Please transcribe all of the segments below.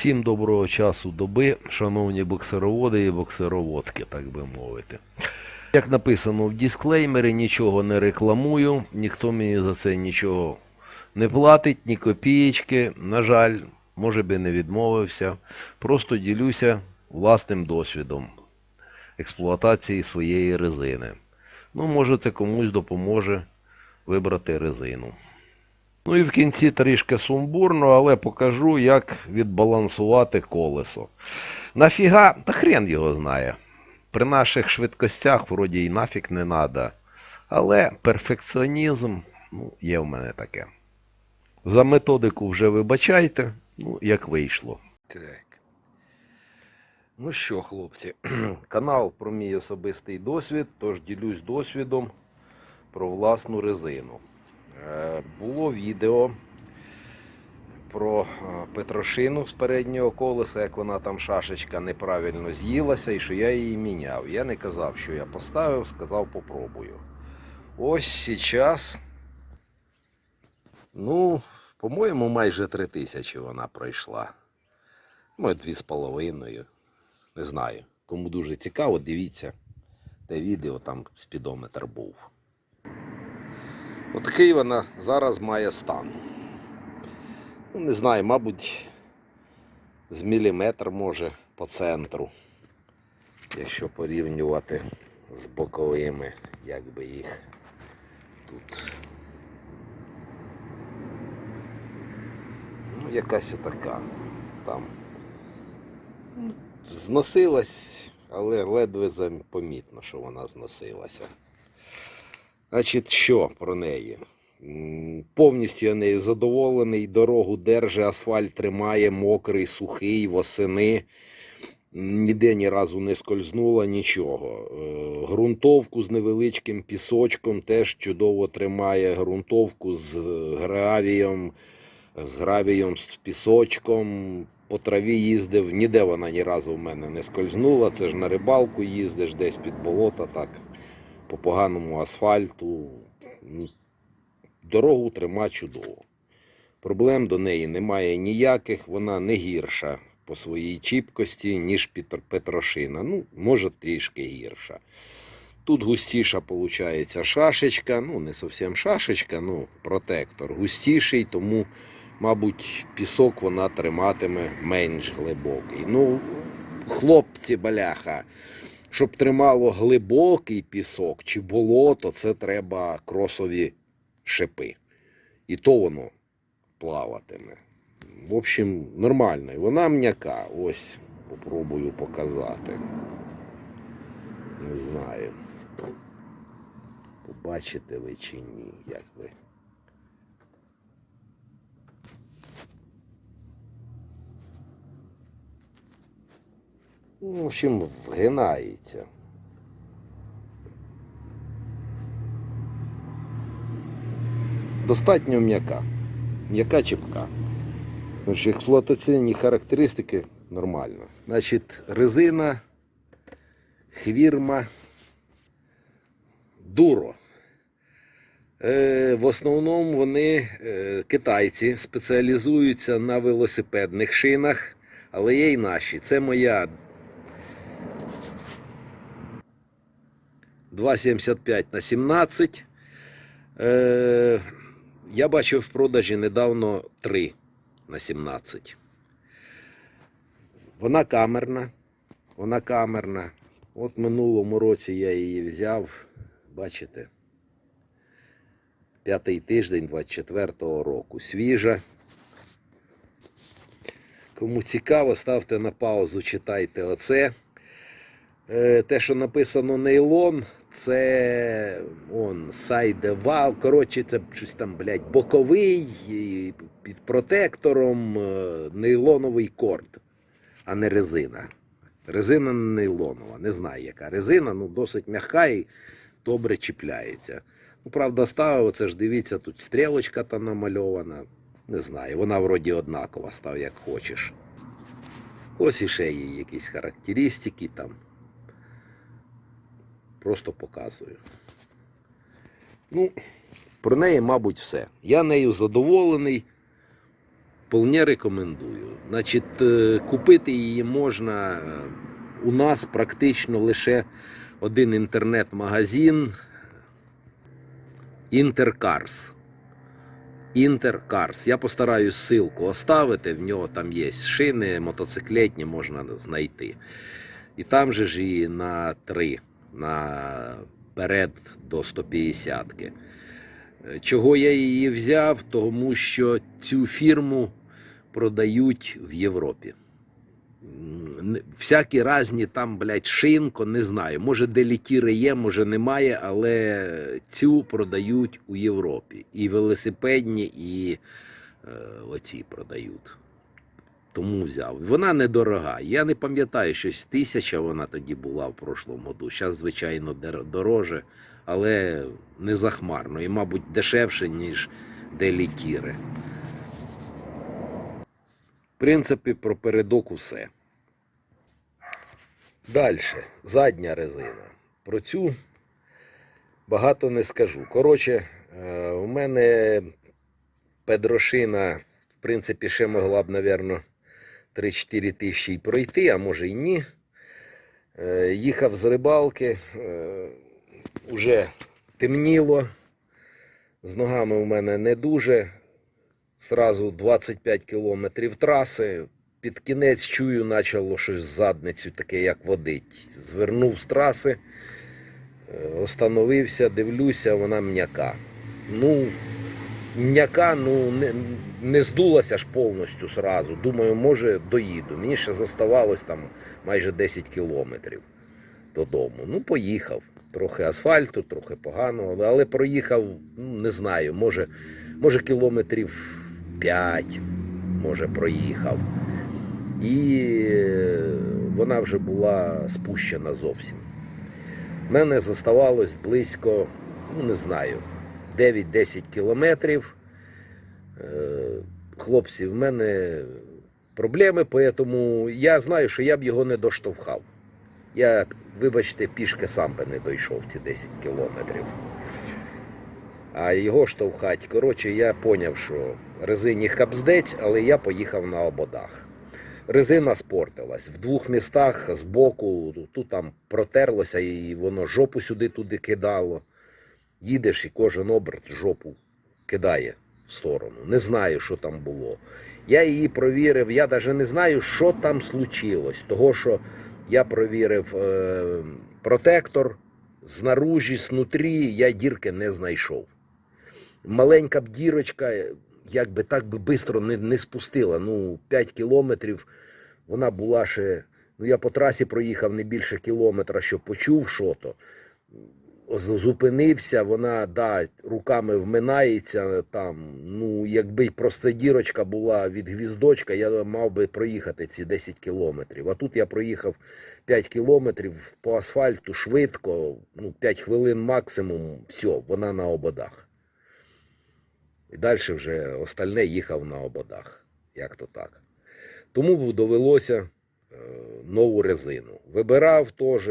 Всім доброго часу доби, шановні боксероводи і боксероводки, так би мовити. Як написано в дисклеймері, нічого не рекламую, ніхто мені за це нічого не платить, ні копієчки. На жаль, може би не відмовився. Просто ділюся власним досвідом експлуатації своєї резини. Ну, може, це комусь допоможе вибрати резину. Ну і в кінці трішки сумбурно, але покажу, як відбалансувати колесо. Нафіга? Та хрен його знає. При наших швидкостях вроді і нафіг не треба. Але перфекціонізм ну, є в мене таке. За методику вже вибачайте, ну, як вийшло. Так. Ну що, хлопці, канал про мій особистий досвід, тож ділюсь досвідом про власну резину. Е, Було відео про е, Петрошину з переднього колеса, як вона там шашечка неправильно з'їлася і що я її міняв. Я не казав, що я поставив, сказав попробую. Ось зараз. Ну, по-моєму, майже три тисячі вона пройшла. Може, дві з половиною. Не знаю. Кому дуже цікаво, дивіться. Те відео там спідометр був. Отакий вона зараз має стан. Ну, не знаю, мабуть, з міліметр може по центру. Якщо порівнювати з боковими, як би їх тут. Ну, якась отака. Там ну, зносилась, але ледве помітно, що вона зносилася. Значить, що про неї? Повністю я нею задоволений. Дорогу держи, асфальт тримає, мокрий, сухий, восени. Ніде ні разу не скользнула нічого. Е, Грунтовку з невеличким пісочком теж чудово тримає. Грунтовку з гравієм, з гравієм, з пісочком. По траві їздив, ніде вона ні разу в мене не скользнула. Це ж на рибалку їздиш десь під болото, так по поганому асфальту. Ну, Дорогу трима чудово. Проблем до неї немає ніяких, вона не гірша по своїй чіпкості, ніж Петрошина. Ну, може, трішки гірша. Тут густіша виходить шашечка, ну не зовсім шашечка, ну протектор густіший, тому, мабуть, пісок вона триматиме менш глибокий. Ну, хлопці, баляха, щоб тримало глибокий пісок чи болото, це треба кросові шипи. І то воно плаватиме. В общем, нормально. І вона м'яка. Ось попробую показати. Не знаю. Побачите ви чи ні, як ви. В общем, вгинається. Достатньо м'яка. М'яка чіпка. Тому експлуатаційні характеристики нормально. Значить, резина, хвірма, дуро. Е, в основному вони, е, китайці, спеціалізуються на велосипедних шинах, але є й наші. Це моя 2,75 на 17. Е, я бачив в продажі недавно 3 на 17. Вона камерна. Вона камерна. От минулому році я її взяв. Бачите? П'ятий тиждень 24-го року. Свіжа. Кому цікаво, ставте на паузу, читайте оце. Е, Те, що написано нейлон, це он сайдевал. Коротше, це щось там, блядь, боковий під протектором е, нейлоновий корд, а не резина. Резина не нейлонова. Не знаю, яка резина, ну досить м'яка і добре чіпляється. Ну, правда, ставив, це ж дивіться, тут стрілочка та намальована. Не знаю, вона вроді однакова, став як хочеш. Ось іще є якісь характеристики там. Просто показую. Ну, про неї, мабуть, все. Я нею задоволений. вполне рекомендую. Значить, е, купити її можна е, у нас практично лише один інтернет-магазин Інтеркарс. Інтеркарс. Я постараюсь ссылку оставити. В нього там є шини мотоциклетні, можна знайти. І там же ж і на 3, наперед до 150. -ки. Чого я її взяв? Тому що цю фірму продають в Європі. Всякі різні там, блядь, шинко, не знаю. Може, де літіри є, може немає, але цю продають у Європі. І велосипедні, і е, оці продають. Тому взяв. Вона недорога. Я не пам'ятаю, щось тисяча вона тоді була в прошлому году. Зараз, звичайно, дороже, але не захмарно. І, мабуть, дешевше, ніж делітіри. В принципі, про передок усе. Далі, задня резина. Про цю багато не скажу. Коротше, е, у мене педрошина, в принципі, ще могла б, напевно, 3-4 тисячі й пройти, а може й ні. Е, Їхав з рибалки, е, уже темніло. З ногами у мене не дуже. Зразу 25 кілометрів траси. Під кінець чую, почало щось з задницю таке, як водить. Звернув з траси, е, остановився, дивлюся, вона м'яка. Ну, м'яка, ну не, не здулася ж повністю зразу. Думаю, може доїду. Мені ще зоставалось там майже 10 кілометрів додому. Ну, поїхав. Трохи асфальту, трохи погано, але- проїхав, ну, не знаю, може, може кілометрів 5, може, проїхав. І е, вона вже була спущена зовсім. Мене зоставалось близько, ну не знаю, 9-10 кілометрів. Хлопці, в мене проблеми, тому я знаю, що я б його не доштовхав. Я, вибачте, пішки сам би не дійшов ці 10 кілометрів. А його штовхать. Коротше, я зрозумів, що резині хабздець, але я поїхав на ободах. Резина спортилась. В двох містах з боку, тут там протерлося і воно жопу сюди туди кидало. Їдеш і кожен оберт жопу кидає в сторону. Не знаю, що там було. Я її провірив, я навіть не знаю, що там случилось. Того, що я провірив е, протектор знаружі, знутрі, я дірки не знайшов. Маленька б дірочка, як би так би швидко не, не спустила. Ну, 5 кілометрів вона була ще. Ну, я по трасі проїхав не більше кілометра, що почув що то. Зупинився, вона да, руками вминається там. Ну, якби просто дірочка була від гвіздочка, я мав би проїхати ці 10 кілометрів. А тут я проїхав 5 кілометрів по асфальту швидко, ну, 5 хвилин максимум, все, вона на ободах. І далі вже остальне їхав на ободах. Як то так. Тому довелося е, нову резину. Вибирав теж,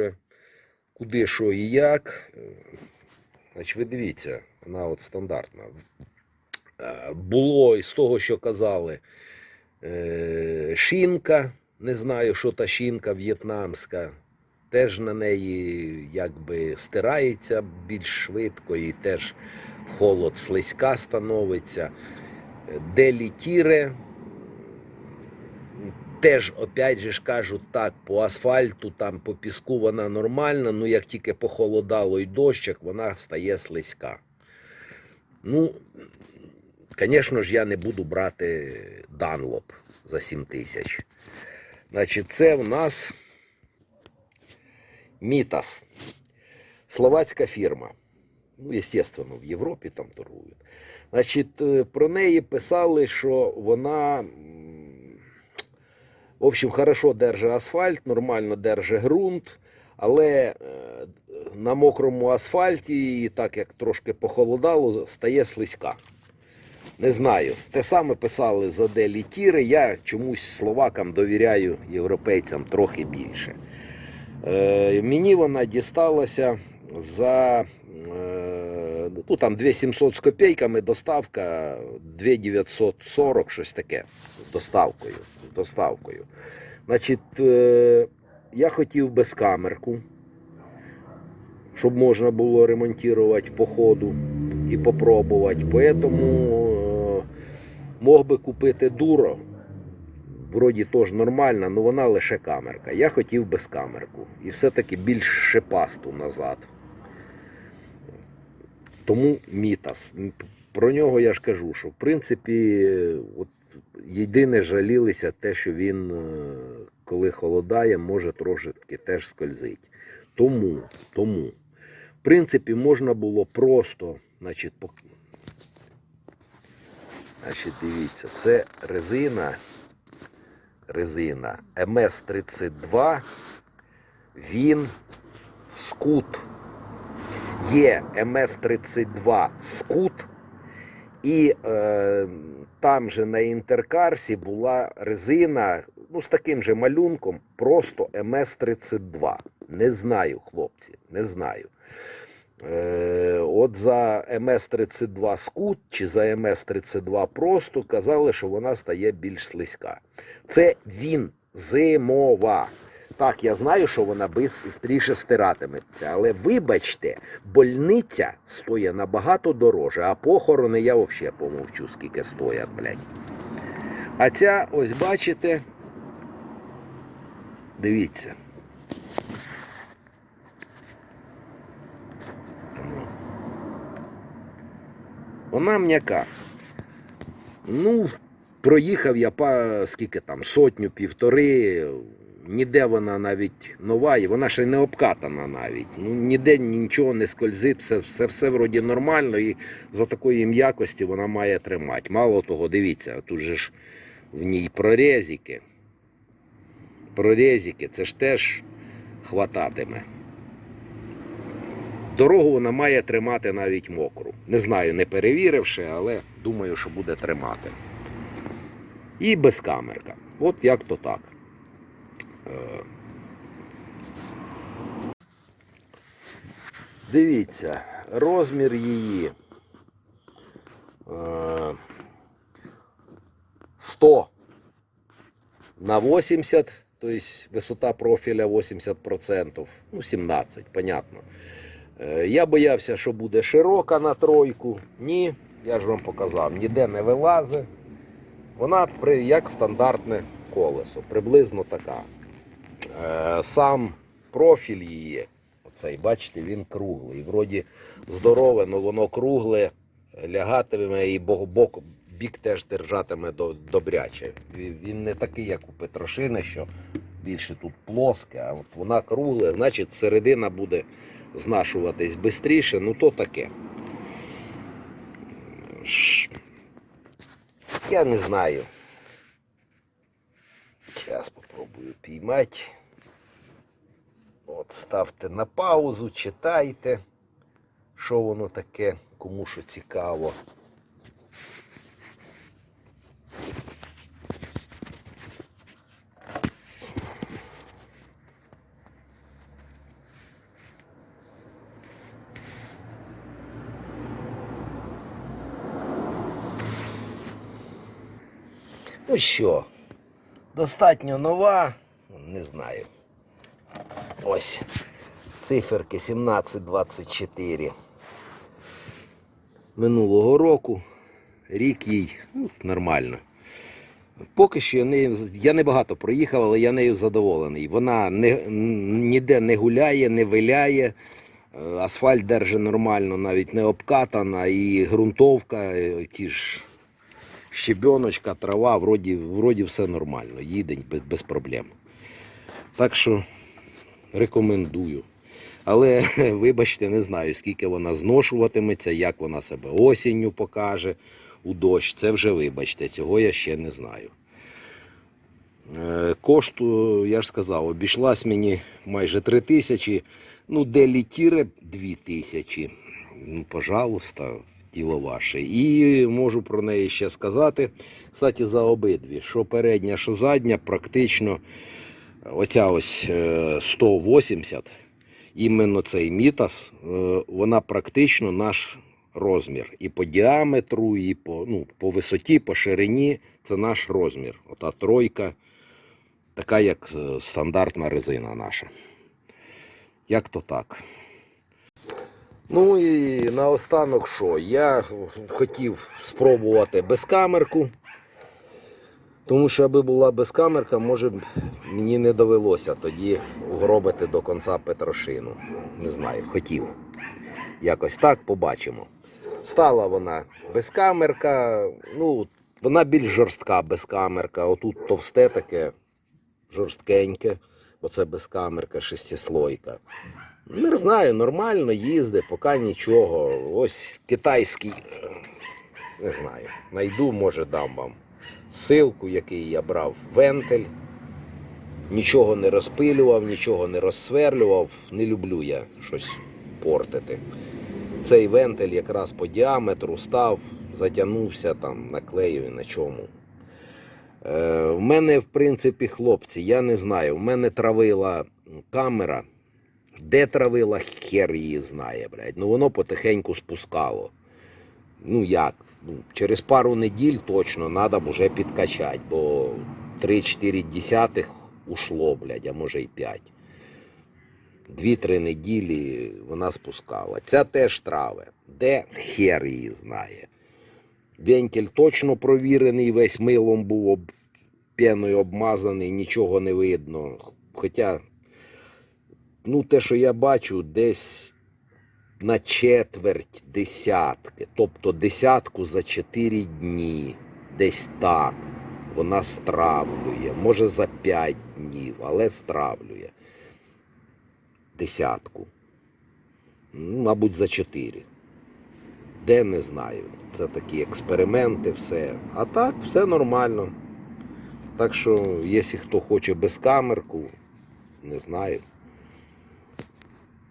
куди, що і як. Е, Значить, ви дивіться, вона от стандартна. Е, Було із того, що казали, е, шинка, не знаю, що та шинка в'єтнамська, теж на неї якби стирається більш швидко і теж холод слизька становиться. Е, Делітіре, теж, опять же ж кажуть, так, по асфальту, там по піску вона нормальна, ну як тільки похолодало і дощик, вона стає слизька. Ну, звісно ж, я не буду брати Данлоп за 7 тисяч. Значить, це в нас Мітас. Словацька фірма. Ну, естественно, в Європі там торгують. Значить, е, про неї писали, що вона, в общем, хорошо держить асфальт, нормально держить ґрунт, але е, на мокрому асфальті, так як трошки похолодало, стає слизька. Не знаю. Те саме писали за делітіри. Я чомусь словакам довіряю європейцям трохи більше. Е, мені вона дісталася за е, ну там 2700 з копійками, доставка 2940, щось таке з доставкою. З доставкою. Значить, е, я хотів безкамерку, щоб можна було ремонтувати по ходу і попробувати. Поэтому е, мог би купити дуро. Вроді теж нормальна, але вона лише камерка. Я хотів безкамерку. І все-таки більш шипасту назад. Тому мітас. Про нього я ж кажу, що в принципі, от єдине жалілися те, що він, е, коли холодає, може трошки теж скользить. Тому, тому, в принципі, можна було просто, значить, пок... значить дивіться, це резина, резина МС-32, він скут. Є МС-32 скут, і е, там же на інтеркарсі була резина ну, з таким же малюнком, просто МС-32. Не знаю, хлопці, не знаю. Е, от за МС-32 скут чи за МС-32 просто казали, що вона стає більш слизька. Це він зимова. Так, я знаю, що вона швидше стиратиметься, але вибачте, больниця стоїть набагато дороже, а похорони я взагалі помовчу, скільки стоять, блядь. А ця, ось бачите, дивіться. Вона м'яка. Ну, проїхав я скільки там, сотню, півтори. Ніде вона навіть нова, і вона ще не обкатана навіть. Ну, ніде нічого не скользить, все, все, все вроді нормально, і за такої м'якості вона має тримати. Мало того, дивіться, тут же ж в ній прорезики. Прорезики, це ж теж хвататиме. Дорогу вона має тримати навіть мокру. Не знаю, не перевіривши, але думаю, що буде тримати. І безкамерка. От як то так. Е, Дивіться, розмір її е, 100 на 80, тобто висота профіля 80%, ну 17, понятно. Е, Я боявся, що буде широка на тройку. Ні, я ж вам показав, ніде не вилазить. Вона як стандартне колесо, приблизно така. Е, Сам профіль її, оцей, бачите, він круглий. Вроді здорове, але воно кругле, лягатиме і бок, бік теж держатиме добряче. Він не такий, як у Петрошини, що більше тут плоске, а от вона кругла, значить середина буде знашуватись швидше, ну то таке. Я не знаю. Попробую піймати. От, ставте на паузу, читайте, що воно таке, кому що цікаво. Ну що, достатньо нова, не знаю. Ось циферки 1724. Минулого року. Рік їй ну, нормально. Поки що я нею, я не багато проїхав, але я нею задоволений. Вона не, ніде не гуляє, не виляє. Асфальт держить нормально, навіть не обкатана, і ґрунтовка, е, ті ж щебеночка, трава, вроді, вроді все нормально, їде без, без проблем. Так що рекомендую. Але вибачте, не знаю, скільки вона зношуватиметься, як вона себе осінню покаже у дощ. Це вже вибачте, цього я ще не знаю. Е, Кошту, я ж сказав, обійшлась мені майже 3 тисячі. Ну, де літіре 2 тисячі. Ну, пожалуйста, діло ваше. І можу про неї ще сказати. Кстати, за обидві, що передня, що задня, практично оця ось е, 180, іменно цей мітас, е, вона практично наш розмір. І по діаметру, і по, ну, по висоті, по ширині це наш розмір. Ота тройка, така як е, стандартна резина наша. Як то так. Ну і наостанок що? Я хотів спробувати безкамерку. Тому що аби була безкамерка, може мені не довелося тоді угробити до кінця Петрошину. Не знаю, хотів. Якось так побачимо. Стала вона безкамерка, ну, вона більш жорстка безкамерка. Отут товсте таке, жорсткеньке, оце безкамерка, шестислойка. Не знаю, нормально їздить, поки нічого. Ось китайський, не знаю, найду, може дам вам ссылку, який я брав, вентиль. Нічого не розпилював, нічого не розсверлював. Не люблю я щось портити. Цей вентиль якраз по діаметру став, затягнувся там, наклею на чому. Е, в мене, в принципі, хлопці, я не знаю, в мене травила камера. Де травила, хер її знає, блядь. Ну воно потихеньку спускало. Ну як? Ну, через пару неділь точно треба вже підкачати, бо 3-4 десятих ушло, блядь, а може й 5. Дві-три неділі вона спускала. Ця теж траве. Де хер її знає. Вентиль точно провірений, весь милом був об... пеною обмазаний, нічого не видно. Хоча, ну, те, що я бачу, десь на четверть десятки, тобто десятку за 4 дні, десь так. Вона стравлює, може за 5 днів, але стравлює. Десятку. Ну, мабуть, за 4. Де не знаю. Це такі експерименти, все. А так, все нормально. Так що, якщо хто хоче безкамерку, не знаю.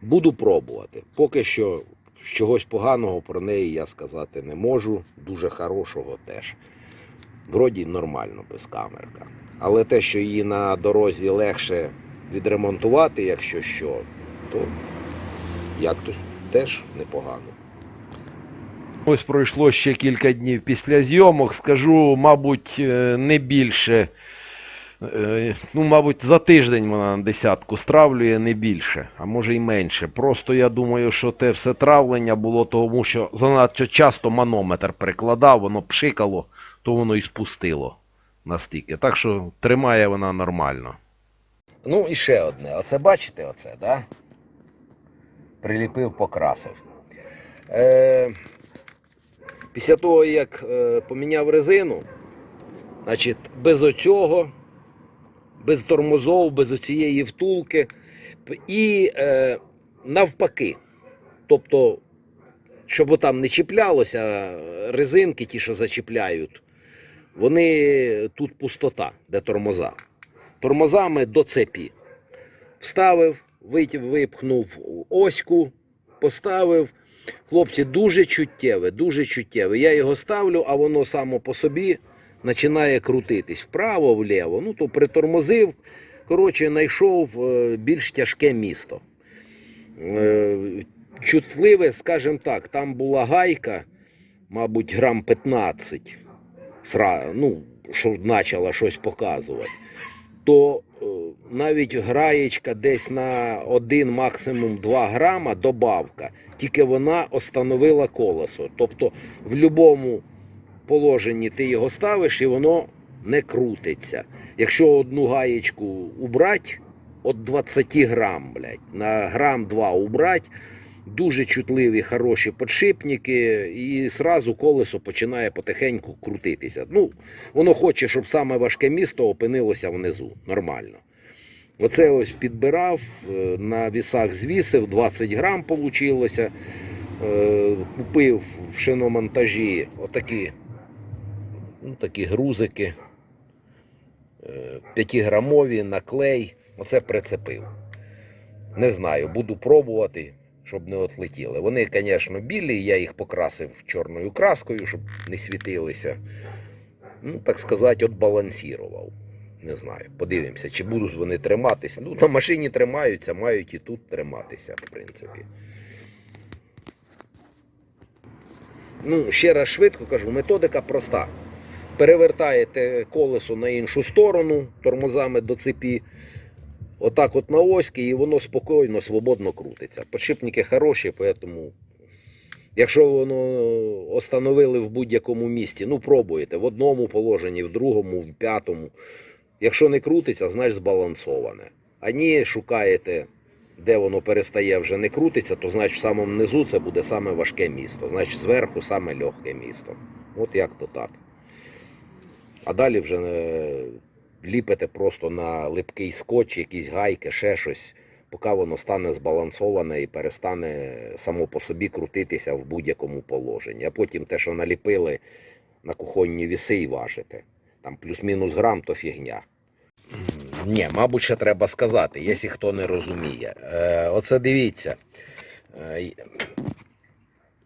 Буду пробувати. Поки що чогось поганого про неї я сказати не можу. Дуже хорошого теж. Вроді нормально безкамерка. Але те, що її на дорозі легше відремонтувати, якщо що, то як то теж непогано. Ось пройшло ще кілька днів після зйомок. Скажу, мабуть, е, не більше. Е, Ну, мабуть, за тиждень вона на десятку стравлює не більше, а може й менше. Просто я думаю, що те все травлення було тому, що занадто часто манометр прикладав, воно пшикало, то воно і спустило настільки. Так що тримає вона нормально. Ну і ще одне. Оце бачите, оце, да? Приліпив, покрасив. Е, після того, як е, поміняв резину, значить, без оцього, без тормозов, без оцієї втулки. І е, навпаки. Тобто, щоб там не чіплялося, резинки, ті, що зачіпляють, вони тут пустота, де тормоза тормозами до цепі. Вставив, випхнув оську, поставив. Хлопці, дуже чуттєве, дуже чуттєве. Я його ставлю, а воно само по собі починає крутитись вправо, вліво. Ну, то притормозив. Коротше, знайшов е, більш тяжке місто. Е, Чутливе, скажімо так, там була гайка, мабуть, грам 15, сра- ну, що почала щось показувати то е, навіть граєчка десь на 1, максимум 2 грама добавка, тільки вона остановила колесо. Тобто в будь-якому положенні ти його ставиш і воно не крутиться. Якщо одну гаєчку убрати, от 20 грам, блядь, на грам 2 убрати, дуже чутливі, хороші подшипники, і зразу колесо починає потихеньку крутитися. Ну, воно хоче, щоб саме важке місто опинилося внизу. Нормально. Оце ось підбирав, е, на вісах звісив, 20 грам вийшло. Купив в шиномонтажі отакі ну, такі грузики. 5-грамові на клей. Оце прицепив. Не знаю, буду пробувати, щоб не отлетіли. Вони, звісно, білі, я їх покрасив чорною краскою, щоб не світилися. Ну, так сказати, от балансірував. Не знаю, подивимося, чи будуть вони триматися. Ну, на машині тримаються, мають і тут триматися, в принципі. Ну, ще раз швидко кажу, методика проста. Перевертаєте колесо на іншу сторону тормозами до цепі. Отак от на оськи, і воно спокійно, свободно крутиться. Подшипники хороші, тому якщо воно остановили в будь-якому місці, ну пробуєте в одному положенні, в другому, в п'ятому. Якщо не крутиться, значить збалансоване. А ні, шукаєте, де воно перестає вже не крутиться, то значить в самому низу це буде саме важке місто. Значить зверху саме легке місто. От як то так. А далі вже е, ліпите просто на липкий скотч, якісь гайки, ще щось, поки воно стане збалансоване і перестане само по собі крутитися в будь-якому положенні. А потім те, що наліпили на кухонні віси і важите. Там плюс-мінус грам, то фігня. Ні, мабуть, ще треба сказати, якщо хто не розуміє. Е, оце дивіться. Е,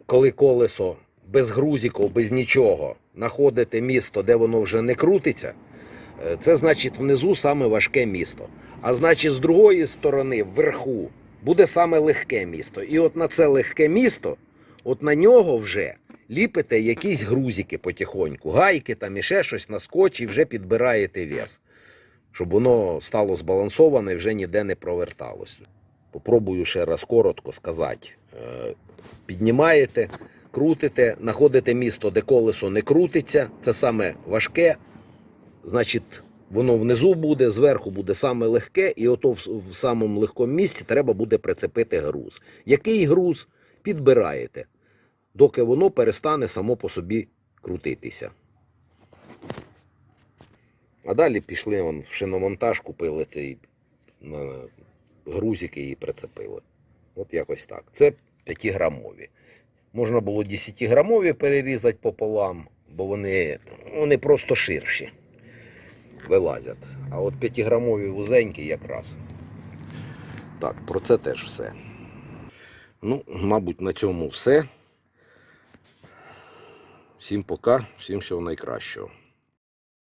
коли колесо без грузиків, без нічого, знаходите місто, де воно вже не крутиться, е, це значить внизу саме важке місто. А значить, з другої сторони, вверху, буде саме легке місто. І от на це легке місто, от на нього вже ліпите якісь грузики потихоньку, гайки там і ще щось на скотч і вже підбираєте вес, щоб воно стало збалансоване і вже ніде не проверталося. Попробую ще раз коротко сказати. Е, Піднімаєте, крутите, знаходите місто, де колесо не крутиться, це саме важке, значить, воно внизу буде, зверху буде саме легке, і ото в, самому легкому місці треба буде прицепити груз. Який груз підбираєте, доки воно перестане само по собі крутитися. А далі пішли вон, в шиномонтаж, купили цей на грузики і прицепили. От якось так. Це 5-грамові. Можна було 10-грамові перерізати пополам, бо вони, вони просто ширші вилазять. А от 5-грамові вузенькі якраз. Так, про це теж все. Ну, мабуть, на цьому все. Всім пока, всім всього найкращого.